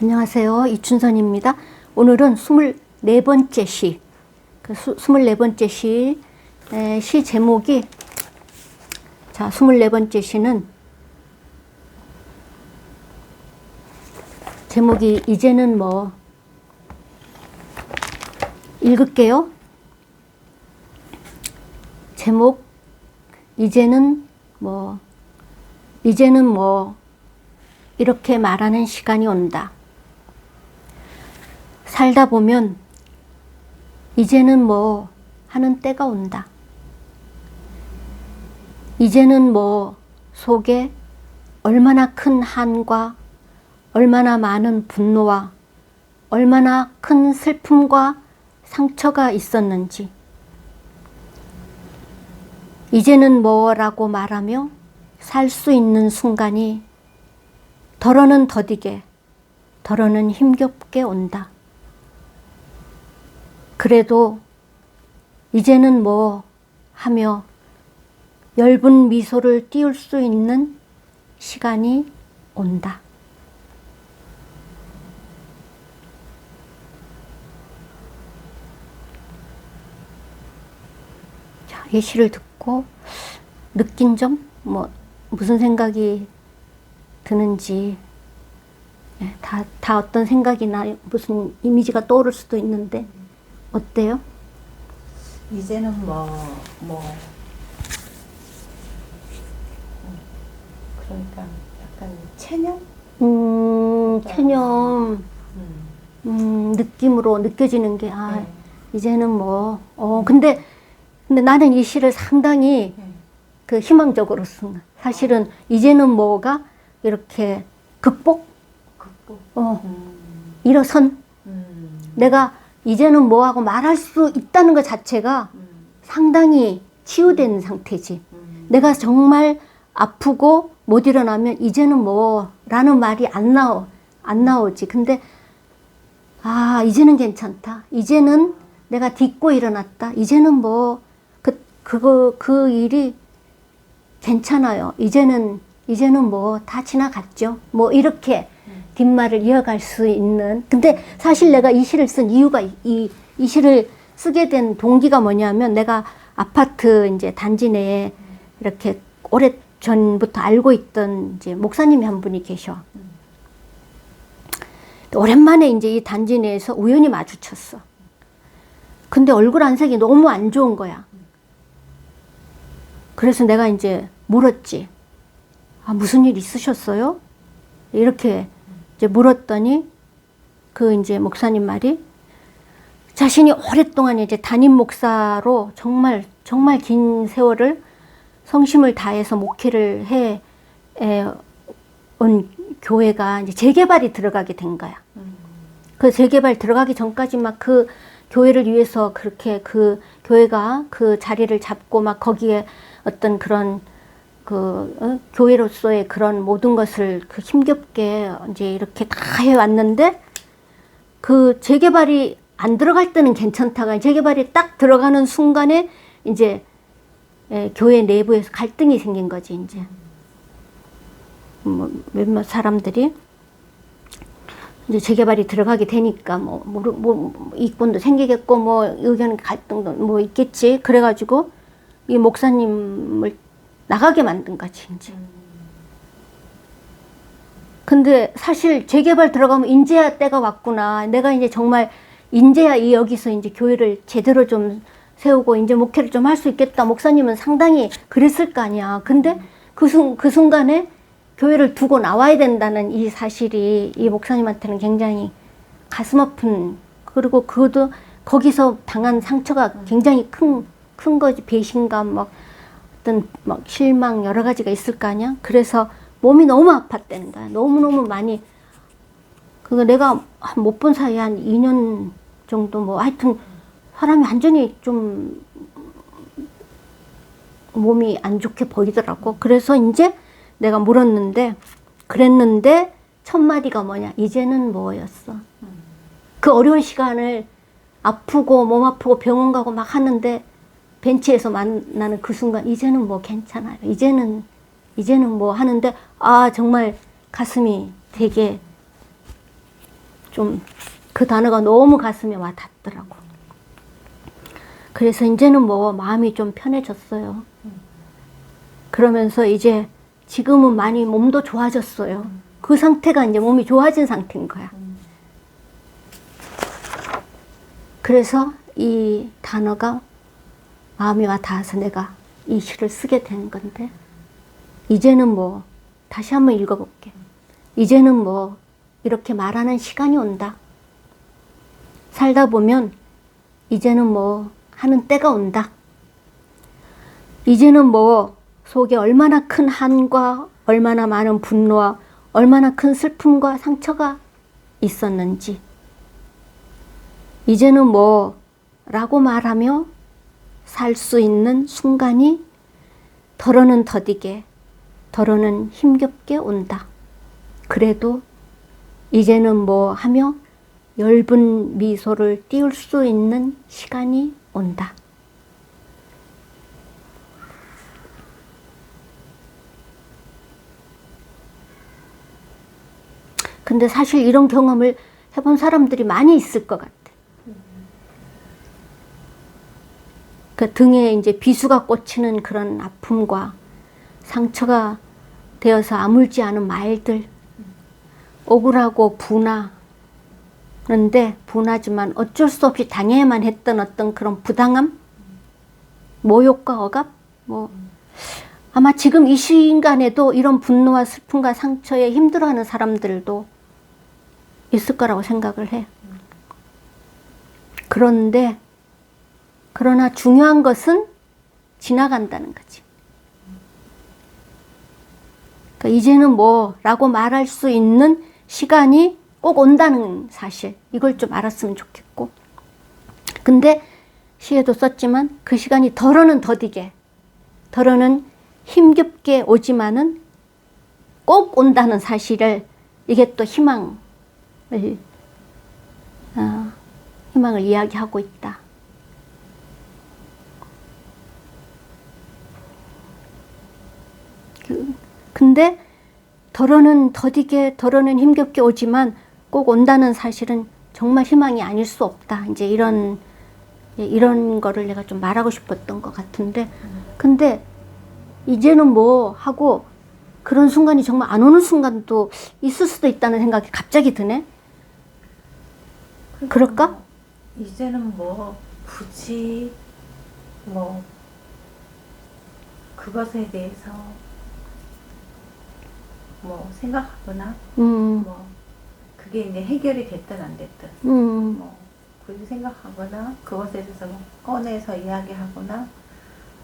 안녕하세요. 이춘선입니다. 오늘은 24번째 시, 그 수, 24번째 시, 에, 시 제목이, 자, 24번째 시는 제목이 이제는 뭐, 읽을게요. 제목, 이제는 뭐, 이제는 뭐, 이렇게 말하는 시간이 온다. 살다 보면 이제는 뭐 하는 때가 온다. 이제는 뭐 속에 얼마나 큰 한과 얼마나 많은 분노와 얼마나 큰 슬픔과 상처가 있었는지 이제는 뭐라고 말하며 살 수 있는 순간이 덜어는 더디게 덜어는 힘겹게 온다. 그래도 이제는 뭐 하며 엷은 미소를 띄울 수 있는 시간이 온다. 자, 이 시를 듣고 느낀 점, 뭐, 무슨 생각이 드는지, 예, 다, 다 어떤 생각이나 무슨 이미지가 떠오를 수도 있는데, 어때요? 이제는 뭐, 뭐, 음, 그러니까 약간 체념? 음, 체념, 음, 음, 느낌으로 느껴지는 게, 아, 네. 이제는 뭐, 어, 근데, 근데 나는 이 시를 상당히 네. 그 희망적으로 쓴. 사실은 이제는 뭐가 이렇게 극복, 극복. 어, 음, 일어선, 음, 내가 이제는 뭐하고 말할 수 있다는 것 자체가 음, 상당히 치유된 상태지. 음, 내가 정말 아프고 못 일어나면 이제는 뭐라는 말이 안 나오 안 나오지. 근데 아 이제는 괜찮다. 이제는 내가 딛고 일어났다. 이제는 뭐 그 그거 그 일이 괜찮아요. 이제는 이제는 뭐 다 지나갔죠. 뭐 이렇게 뒷말을 이어갈 수 있는. 근데 사실 내가 이 시를 쓴 이유가 이, 이 시를 쓰게 된 동기가 뭐냐면 내가 아파트 이제 단지 내에 이렇게 오래 전부터 알고 있던 이제 목사님이 한 분이 계셔. 오랜만에 이제 이 단지 내에서 우연히 마주쳤어. 근데 얼굴 안색이 너무 안 좋은 거야. 그래서 내가 이제 물었지. 아, 무슨 일 있으셨어요? 이렇게 이제 물었더니 그 이제 목사님 말이 자신이 오랫동안 이제 담임 목사로 정말 정말 긴 세월을 성심을 다해서 목회를 해 온 교회가 이제 재개발이 들어가게 된 거야. 음, 그 재개발 들어가기 전까지 막 그 교회를 위해서 그렇게 그 교회가 그 자리를 잡고 막 거기에 어떤 그런 그 어? 교회로서의 그런 모든 것을 그 힘겹게 이제 이렇게 다 해왔는데 그 재개발이 안 들어갈 때는 괜찮다가 재개발이 딱 들어가는 순간에 이제 예, 교회 내부에서 갈등이 생긴 거지 이제. 뭐 몇몇 사람들이. 이제 재개발이 들어가게 되니까 뭐, 뭐, 뭐 이권도 생기겠고 뭐 의견 갈등도 뭐 있겠지. 그래가지고 이 목사님을 나가게 만든 거지 이제. 근데 사실 재개발 들어가면 인제야 때가 왔구나. 내가 이제 정말 인제야 이 여기서 이제 교회를 제대로 좀 세우고 이제 목회를 좀 할 수 있겠다. 목사님은 상당히 그랬을 거 아니야. 근데 그, 순, 그 순간에 교회를 두고 나와야 된다는 이 사실이 이 목사님한테는 굉장히 가슴 아픈 그리고 그것도 거기서 당한 상처가 굉장히 큰, 큰 거지. 배신감, 막 어떤 막 실망 여러 가지가 있을 거 아니야. 그래서 몸이 너무 아팠다는 거야. 너무너무 많이. 그거 내가 못 본 사이에 한 2년 정도 뭐 하여튼 사람이 완전히 좀 몸이 안 좋게 보이더라고. 그래서 이제 내가 물었는데 그랬는데 첫 마디가 뭐냐? 이제는 뭐였어? 그 어려운 시간을 아프고 몸 아프고 병원 가고 막 하는데 벤치에서 만나는 그 순간 이제는 뭐 괜찮아요. 이제는 이제는 뭐 하는데 아 정말 가슴이 되게 좀 그 단어가 너무 가슴에 와 닿더라고. 그래서 이제는 뭐 마음이 좀 편해졌어요. 그러면서 이제 지금은 많이 몸도 좋아졌어요. 그 상태가 이제 몸이 좋아진 상태인 거야. 그래서 이 단어가 마음이 와 닿아서 내가 이 시를 쓰게 된 건데, 이제는 뭐, 다시 한번 읽어볼게. 이제는 뭐, 이렇게 말하는 시간이 온다. 살다 보면, 이제는 뭐, 하는 때가 온다. 이제는 뭐, 속에 얼마나 큰 한과 얼마나 많은 분노와 얼마나 큰 슬픔과 상처가 있었는지, 이제는 뭐, 라고 말하며 살 수 있는 순간이 덜어는 더디게, 덜어는 힘겹게 온다. 그래도 이제는 뭐 하며 엷은 미소를 띄울 수 있는 시간이 온다. 근데 사실 이런 경험을 해본 사람들이 많이 있을 것 같아. 그 등에 이제 비수가 꽂히는 그런 아픔과 상처가 되어서 아물지 않은 말들, 억울하고 분하는데 분하지만 어쩔 수 없이 당해야만 했던 어떤 그런 부당함, 모욕과 억압, 뭐. 아마 지금 이 시간에도 이런 분노와 슬픔과 상처에 힘들어하는 사람들도 있을 거라고 생각을 해. 그런데 그러나 중요한 것은 지나간다는 거지. 그러니까 이제는 뭐라고 말할 수 있는 시간이 꼭 온다는 사실. 이걸 좀 알았으면 좋겠고. 근데 시에도 썼지만 그 시간이 덜어는 더디게, 덜어는 힘겹게 오지만은 꼭 온다는 사실을 이게 또 희망을, 어, 희망을 이야기하고 있다. 그- 근데 덜어는 더디게 덜어는 힘겹게 오지만 꼭 온다는 사실은 정말 희망이 아닐 수 없다. 이제 이런 예, 이런 거를 내가 좀 말하고 싶었던 것 같은데 근데 이제는 뭐 하고 그런 순간이 정말 안 오는 순간도 있을 수도 있다는 생각이 갑자기 드네. 그럴까? 뭐 이제는 뭐 굳이 뭐 그것에 대해서 뭐 생각하거나 음, 뭐 그게 이제 해결이 됐든 안 됐든 음, 뭐 굳이 생각하거나 그것에 대해서 뭐 꺼내서 이야기하거나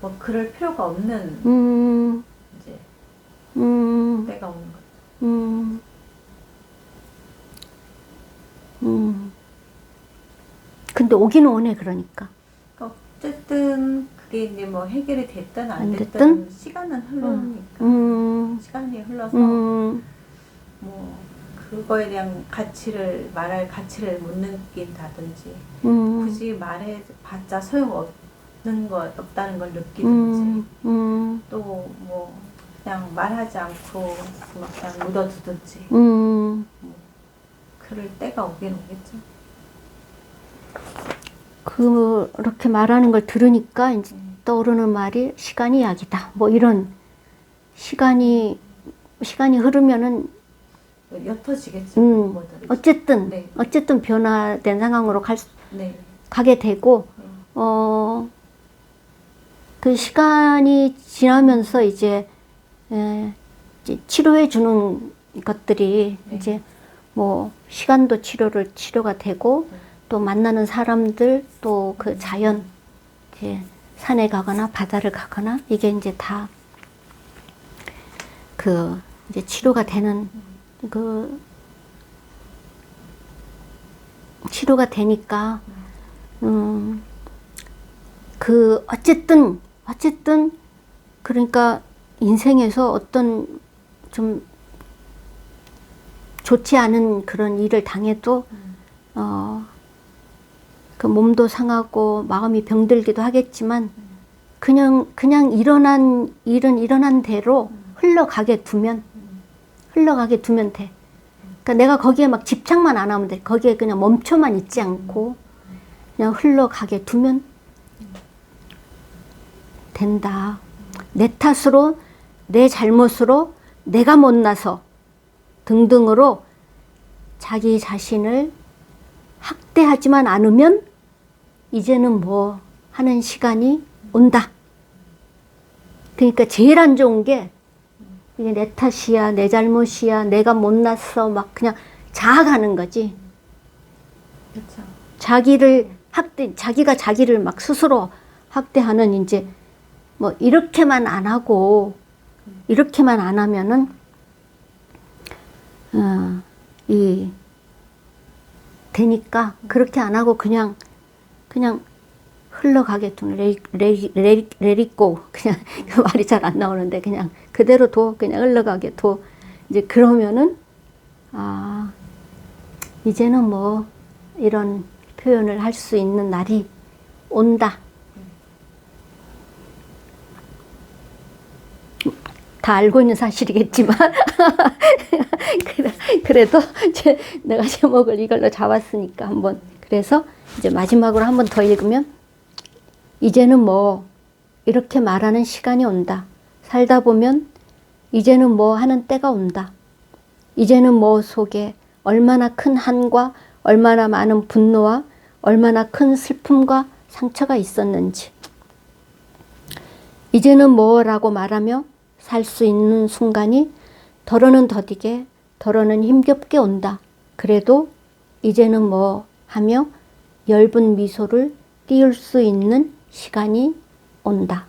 뭐 그럴 필요가 없는 음, 이제 음. 때가 오는 거죠. 음. 음. 근데 오기는 오네, 그러니까. 그러니까 어쨌든 그게 이제 뭐 해결이 됐든 안 안 됐든, 됐든? 시간은 흐르니까 음, 시간이 흘러서 음, 뭐 그거에 대한 가치를 말할 가치를 못 느낀다든지 음, 굳이 말해봤자 소용 없는 거 없다는 걸 느끼든지 음, 음, 또뭐 그냥 말하지 않고 막 그냥 묻어두든지 음. 그럴 때가 오긴 오겠죠. 그렇게 말하는 걸 들으니까 이제 떠오르는 말이 시간이 약이다. 뭐 이런 시간이, 시간이 흐르면은, 옅어지겠죠. 음. 어쨌든, 네. 어쨌든 변화된 상황으로 갈 수, 네. 가게 되고, 네. 어, 그 시간이 지나면서 이제, 에, 이제 치료해 주는 것들이 네. 이제 뭐 시간도 치료를 치료가 되고 네. 또 만나는 사람들 또 그 자연 이제 산에 가거나 바다를 가거나 이게 이제 다 그 이제 치료가 되는 그 치료가 되니까 음, 그 어쨌든 어쨌든 그러니까 인생에서 어떤 좀 좋지 않은 그런 일을 당해도 어, 그 몸도 상하고 마음이 병들기도 하겠지만 그냥 그냥 일어난 일은 일어난 대로 흘러가게 두면 흘러가게 두면 돼. 그러니까 내가 거기에 막 집착만 안 하면 돼. 거기에 그냥 멈춰만 있지 않고 그냥 흘러가게 두면 된다. 내 탓으로, 내 잘못으로, 내가 못나서 등등으로 자기 자신을 학대하지만 않으면 이제는 뭐 하는 시간이 온다. 그러니까 제일 안 좋은 게 이게 내 탓이야, 내 잘못이야, 내가 못났어, 막 그냥 자아가는 거지. 그렇죠. 자기를 학대, 자기가 자기를 막 스스로 학대하는 이제 뭐 이렇게만 안 하고 이렇게만 안 하면은 어, 이 되니까 그렇게 안 하고 그냥 그냥 흘러가게 두는 레리 레리 레리 레리고 그냥 그 말이 잘 안 나오는데 그냥 그대로 둬 그냥 흘러가게 둬 이제 그러면은 아 이제는 뭐 이런 표현을 할 수 있는 날이 온다. 다 알고 있는 사실이겠지만 그래, 그래도 제, 내가 제목을 이걸로 잡았으니까 한번 그래서 이제 마지막으로 한번 더 읽으면 이제는 뭐 이렇게 말하는 시간이 온다. 살다 보면 이제는 뭐 하는 때가 온다. 이제는 뭐 속에 얼마나 큰 한과 얼마나 많은 분노와 얼마나 큰 슬픔과 상처가 있었는지. 이제는 뭐라고 말하며 살 수 있는 순간이 덜어는 더디게 덜어는 힘겹게 온다. 그래도 이제는 뭐 하며 엷은 미소를 띄울 수 있는 시간이 온다.